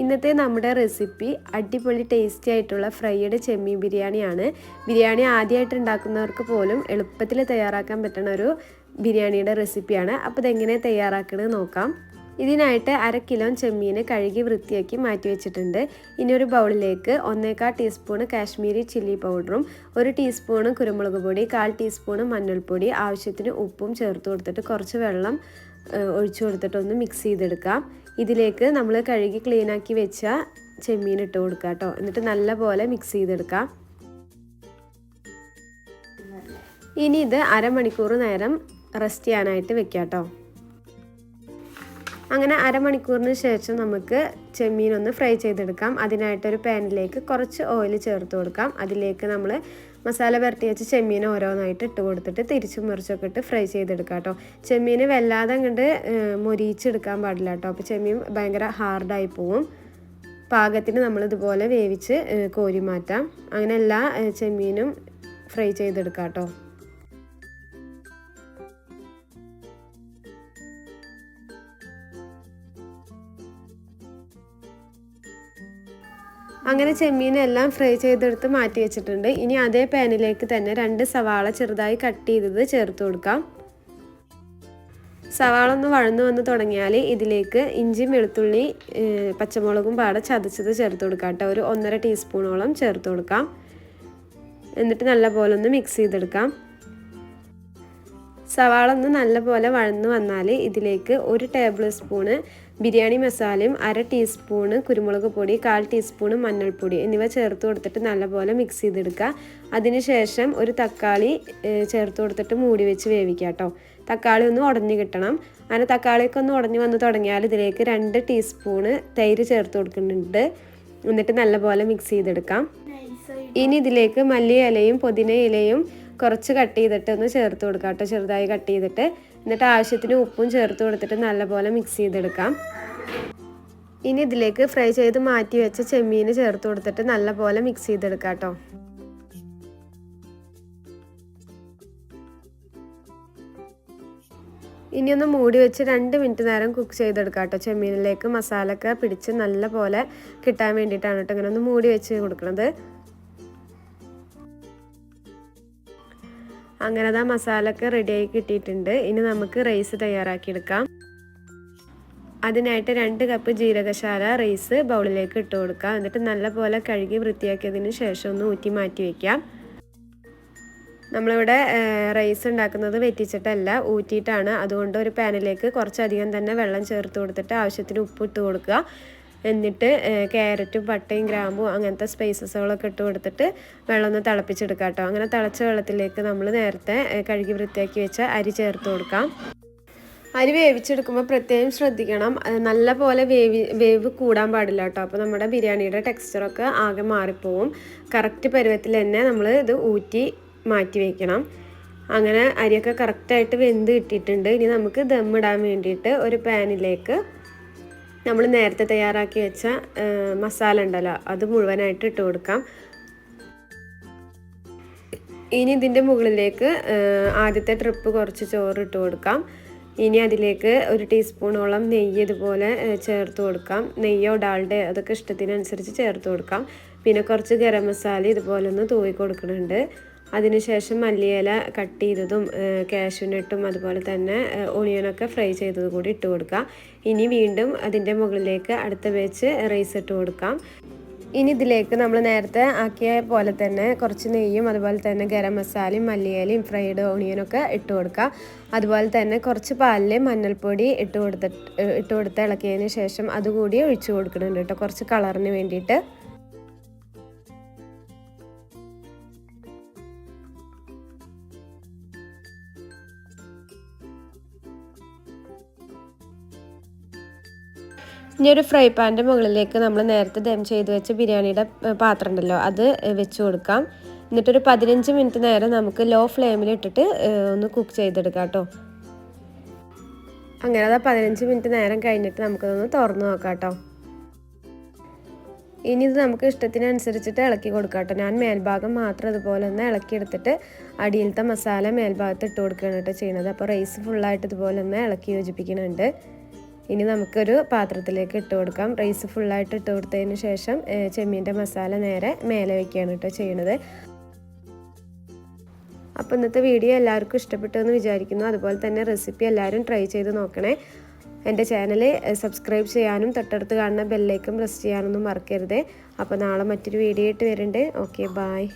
ഇന്നത്തെ നമ്മുടെ റെസിപ്പി അടിപൊളി ടേസ്റ്റി ആയിട്ടുള്ള ഫ്രൈഡ് ചെമ്മീൻ ബിരിയാണിയാണ്. ബിരിയാണി ആദ്യമായിട്ട് ഉണ്ടാക്കുന്നവർക്ക് പോലും എളുപ്പത്തിൽ തയ്യാറാക്കാൻ പറ്റുന്ന ഒരു ബിരിയാണിയുടെ റെസിപ്പിയാണ്. അപ്പോൾ ഇതെങ്ങനെ തയ്യാറാക്കണമെന്ന് നോക്കാം. ഇതിനായിട്ട് അര കിലോ ചെമ്മീന് കഴുകി വൃത്തിയാക്കി മാറ്റി വെച്ചിട്ടുണ്ട്. ഇനി ഒരു ബൗളിലേക്ക് ഒന്നേക്കാൾ ടീസ്പൂണ് കാശ്മീരി ചില്ലി പൗഡറും ഒരു ടീസ്പൂണ് കുരുമുളക് പൊടി കാൽ ടീസ്പൂണ് മഞ്ഞൾപ്പൊടി ആവശ്യത്തിന് ഉപ്പും ചേർത്ത് കൊടുത്തിട്ട് കുറച്ച് വെള്ളം ഒഴിച്ചു കൊടുത്തിട്ടൊന്ന് മിക്സ് ചെയ്തെടുക്കാം. ഇതിലേക്ക് നമ്മൾ കഴുകി ക്ലീനാക്കി വെച്ച ചെമ്മീൻ ഇട്ട് കൊടുക്കുക കേട്ടോ എന്നിട്ട് നല്ല പോലെ മിക്സ് ചെയ്തെടുക്കാം. ഇനി ഇത് അരമണിക്കൂർ നേരം റെസ്റ്റ് ചെയ്യാനായിട്ട് വെക്കാം കേട്ടോ അങ്ങനെ അരമണിക്കൂറിന് ശേഷം നമുക്ക് ചെമ്മീൻ ഒന്ന് ഫ്രൈ ചെയ്തെടുക്കാം. അതിനായിട്ടൊരു പാനിലേക്ക് കുറച്ച് ഓയിൽ ചേർത്ത് കൊടുക്കാം. അതിലേക്ക് നമ്മൾ മസാല പുരട്ടി വെച്ച് ചെമ്മീൻ ഓരോന്നായിട്ട് ഇട്ട് കൊടുത്തിട്ട് തിരിച്ചും മറിച്ചൊക്കെ ഇട്ട് ഫ്രൈ ചെയ്തെടുക്കാം കേട്ടോ. ചെമ്മീൻ വല്ലാതെ അങ്ങോട്ട് മൊരിയിച്ചെടുക്കാൻ പാടില്ല കേട്ടോ. അപ്പോൾ ചെമ്മീൻ ഭയങ്കര ഹാർഡായി പോവും. പാകത്തിന് നമ്മളിതുപോലെ വേവിച്ച് കോരി മാറ്റാം. അങ്ങനെ എല്ലാ ചെമ്മീനും ഫ്രൈ ചെയ്തെടുക്കാം കേട്ടോ. അങ്ങനെ ചെമ്മീനെല്ലാം ഫ്രൈ ചെയ്തെടുത്ത് മാറ്റി വെച്ചിട്ടുണ്ട്. ഇനി അതേ പാനിലേക്ക് തന്നെ രണ്ട് സവാള ചെറുതായി കട്ട് ചെയ്തത് ചേർത്ത് കൊടുക്കാം. സവാള ഒന്ന് വഴന്നു വന്ന് തുടങ്ങിയാൽ ഇതിലേക്ക് ഇഞ്ചി വെളുത്തുള്ളി പച്ചമുളകും പാടെ ചതച്ചത് ചേർത്ത് കൊടുക്കാം കേട്ടോ. ഒരു ഒന്നര ടീസ്പൂണോളം ചേർത്ത് കൊടുക്കാം. എന്നിട്ട് നല്ല പോലെ ഒന്ന് മിക്സ് ചെയ്തെടുക്കാം. സവാള ഒന്ന് നല്ലപോലെ വഴന്നു വന്നാൽ ഇതിലേക്ക് ഒരു ടേബിൾ സ്പൂണ് ബിരിയാണി മസാലയും അര ടീസ്പൂണ് കുരുമുളക് പൊടി കാൽ ടീസ്പൂണ് മഞ്ഞൾപ്പൊടി എന്നിവ ചേർത്ത് കൊടുത്തിട്ട് നല്ലപോലെ മിക്സ് ചെയ്തെടുക്കുക. അതിനുശേഷം ഒരു തക്കാളി ചേർത്ത് കൊടുത്തിട്ട് മൂടി വെച്ച് വേവിക്കുക കേട്ടോ. തക്കാളി ഒന്ന് ഉടഞ്ഞു കിട്ടണം. അങ്ങനെ തക്കാളിയൊക്കെ ഒന്ന് ഉടഞ്ഞു വന്ന് തുടങ്ങിയാൽ ഇതിലേക്ക് രണ്ട് ടീസ്പൂണ് തൈര് ചേർത്ത് കൊടുക്കുന്നുണ്ട്. എന്നിട്ട് നല്ലപോലെ മിക്സ് ചെയ്തെടുക്കാം. ഇനി ഇതിലേക്ക് മല്ലി ഇലയും പുതിന ഇലയും കുറച്ച് കട്ട് ചെയ്തിട്ട് ഒന്ന് ചേർത്ത് കൊടുക്കാം കേട്ടോ ചെറുതായി കട്ട് ചെയ്തിട്ട്. എന്നിട്ട് ആവശ്യത്തിന് ഉപ്പും ചേർത്ത് കൊടുത്തിട്ട് നല്ലപോലെ മിക്സ് ചെയ്തെടുക്കാം. ഇനി ഇതിലേക്ക് ഫ്രൈ ചെയ്ത് മാറ്റി വെച്ച ചെമ്മീൻ ചേർത്ത് കൊടുത്തിട്ട് നല്ലപോലെ മിക്സ് ചെയ്തെടുക്കാം കേട്ടോ. ഇനി ഒന്ന് മൂടി വെച്ച് രണ്ട് മിനിറ്റ് നേരം കുക്ക് ചെയ്തെടുക്കാം കേട്ടോ ചെമ്മീനിലേക്ക്. മസാലയൊക്കെ പിടിച്ച് നല്ലപോലെ കിട്ടാൻ വേണ്ടിയിട്ടാണ് കേട്ടോ ഇങ്ങനെ ഒന്ന് മൂടി വെച്ച് കൊടുക്കുന്നത് അങ്ങനെ അതാ മസാലയൊക്കെ റെഡിയായി കിട്ടിയിട്ടുണ്ട്. ഇനി നമുക്ക് റൈസ് തയ്യാറാക്കിയെടുക്കാം. അതിനായിട്ട് രണ്ട് കപ്പ് ജീരകശാല റൈസ് ബൗളിലേക്ക് ഇട്ട് കൊടുക്കാം. എന്നിട്ട് നല്ലപോലെ കഴുകി വൃത്തിയാക്കിയതിന് ശേഷം ഒന്ന് ഊറ്റി മാറ്റി വയ്ക്കാം നമ്മളിവിടെ റൈസ് ഉണ്ടാക്കുന്നത് വെറ്റിച്ചിട്ടല്ല ഊറ്റിയിട്ടാണ്. അതുകൊണ്ട് ഒരു പാനിലേക്ക് കുറച്ചധികം തന്നെ വെള്ളം ചേർത്ത് കൊടുത്തിട്ട് ആവശ്യത്തിന് ഉപ്പ് ഇട്ട് കൊടുക്കുക. എന്നിട്ട് ക്യാരറ്റും പട്ടയും ഗ്രാമ്പും അങ്ങനത്തെ സ്പൈസസുകളൊക്കെ ഇട്ട് കൊടുത്തിട്ട് വെള്ളം ഒന്ന് തിളപ്പിച്ചെടുക്കാം കേട്ടോ. അങ്ങനെ തിളച്ച വെള്ളത്തിലേക്ക് നമ്മൾ നേരത്തെ കഴുകി വൃത്തിയാക്കി വെച്ച അരി ചേർത്ത് കൊടുക്കാം. അരി വേവിച്ചെടുക്കുമ്പോൾ പ്രത്യേകം ശ്രദ്ധിക്കണം. നല്ല പോലെ വേവി വേവ് കൂടാൻ പാടില്ല കേട്ടോ. അപ്പോൾ നമ്മുടെ ബിരിയാണിയുടെ ടെക്സ്ചറൊക്കെ ആകെ മാറിപ്പോവും. കറക്റ്റ് പരുവത്തിൽ തന്നെ നമ്മൾ ഇത് ഊറ്റി മാറ്റി വയ്ക്കണം അങ്ങനെ അരിയൊക്കെ കറക്റ്റായിട്ട് വെന്ത് കിട്ടിയിട്ടുണ്ട്. ഇനി നമുക്ക് ദമ്മിടാൻ വേണ്ടിയിട്ട് ഒരു പാനിലേക്ക് നമ്മൾ നേരത്തെ തയ്യാറാക്കി വെച്ച മസാല ഉണ്ടല്ലോ അത് മുഴുവനായിട്ട് ഇട്ട് കൊടുക്കാം. ഇനി ഇതിന്റെ മുകളിലേക്ക് ആദ്യത്തെ ട്രിപ്പ് കുറച്ച് ചോറ് ഇട്ട് കൊടുക്കാം. ഇനി അതിലേക്ക് ഒരു ടീസ്പൂണോളം നെയ്യ് ഇതുപോലെ ചേർത്ത് കൊടുക്കാം. നെയ്യോ ഡാൾഡേ അതൊക്കെ ഇഷ്ടത്തിനനുസരിച്ച് ചേർത്ത് കൊടുക്കാം. പിന്നെ കുറച്ച് ഗരം മസാല ഇതുപോലെ ഒന്ന് തൂവി കൊടുക്കുന്നുണ്ട്. അതിനുശേഷം മല്ലിയില കട്ട് ചെയ്തതും കാഷ്യൂനട്ടും അതുപോലെ തന്നെ ഒണിയനൊക്കെ ഫ്രൈ ചെയ്തത് കൂടി ഇട്ട് കൊടുക്കാം ഇനി വീണ്ടും അതിന്റെ മുകളിലേക്ക് അടുത്ത വെച്ച് റൈസ് ഇട്ട് കൊടുക്കാം. ഇനി ഇതിലേക്ക് നമ്മൾ നേരത്തെ ആക്കിയ പോലെ തന്നെ കുറച്ച് നെയ്യും അതുപോലെ തന്നെ ഗരം മസാലയും മല്ലിയിലയും ഫ്രൈഡ് ഓണിയനൊക്കെ ഇട്ട് കൊടുക്കുക. അതുപോലെ തന്നെ കുറച്ച് പാലിൽ മഞ്ഞൾപ്പൊടി ഇട്ട് കൊടുത്തിട്ട് ഇട്ട് കൊടുത്ത് ഇളക്കിയതിന് ശേഷം അതുകൂടി ഒഴിച്ചു കൊടുക്കുന്നുണ്ട് കേട്ടോ. കുറച്ച് കളറിന് വേണ്ടിയിട്ട്. ഇനി ഒരു ഫ്രൈ പാന്റെ മുകളിലേക്ക് നമ്മൾ നേരത്തെ ദം ചെയ്ത് വെച്ച ബിരിയാണിയുടെ പാത്രം ഉണ്ടല്ലോ അത് വെച്ച് കൊടുക്കാം. എന്നിട്ടൊരു പതിനഞ്ച് മിനിറ്റ് നേരം നമുക്ക് ലോ ഫ്ലെയിമിൽ ഇട്ടിട്ട് ഒന്ന് കുക്ക് ചെയ്തെടുക്കാം കേട്ടോ അങ്ങനെ അതാ പതിനഞ്ച് മിനിറ്റ് നേരം കഴിഞ്ഞിട്ട് നമുക്കതൊന്ന് തുറന്നു നോക്കാം കേട്ടോ ഇനി ഇത് നമുക്ക് ഇഷ്ടത്തിനനുസരിച്ചിട്ട് ഇളക്കി കൊടുക്കാം കേട്ടോ ഞാൻ മേൽഭാഗം മാത്രം ഇതുപോലെ ഒന്ന് ഇളക്കിയെടുത്തിട്ട് അടിയിലത്തെ മസാല മേൽഭാഗത്ത് ഇട്ട് കൊടുക്കുകയാണ് കേട്ടോ ചെയ്യുന്നത്. അപ്പോൾ റൈസ് ഫുള്ളായിട്ട് ഇതുപോലെ ഒന്ന് ഇളക്കി യോജിപ്പിക്കുന്നുണ്ട്. ഇനി നമുക്കൊരു പാത്രത്തിലേക്ക് ഇട്ട് കൊടുക്കാം. റൈസ് ഫുള്ളായിട്ട് ഇട്ട് കൊടുത്തതിന് ശേഷം ചെമ്മീന്റെ മസാല നേരെ മേലെ വയ്ക്കുകയാണ് കേട്ടോ ചെയ്യണത്. അപ്പോൾ ഇന്നത്തെ വീഡിയോ എല്ലാവർക്കും ഇഷ്ടപ്പെട്ടു എന്ന് വിചാരിക്കുന്നു. അതുപോലെ തന്നെ റെസിപ്പി എല്ലാവരും ട്രൈ ചെയ്ത് നോക്കണേ. എന്റെ ചാനൽ സബ്സ്ക്രൈബ് ചെയ്യാനും തൊട്ടടുത്ത് കാണുന്ന ബെല്ലേക്കും പ്രസ് ചെയ്യാനൊന്നും മറക്കരുത്. അപ്പോൾ നാളെ മറ്റൊരു വീഡിയോ ആയിട്ട് വരുന്നുണ്ട് ഓക്കെ ബായ്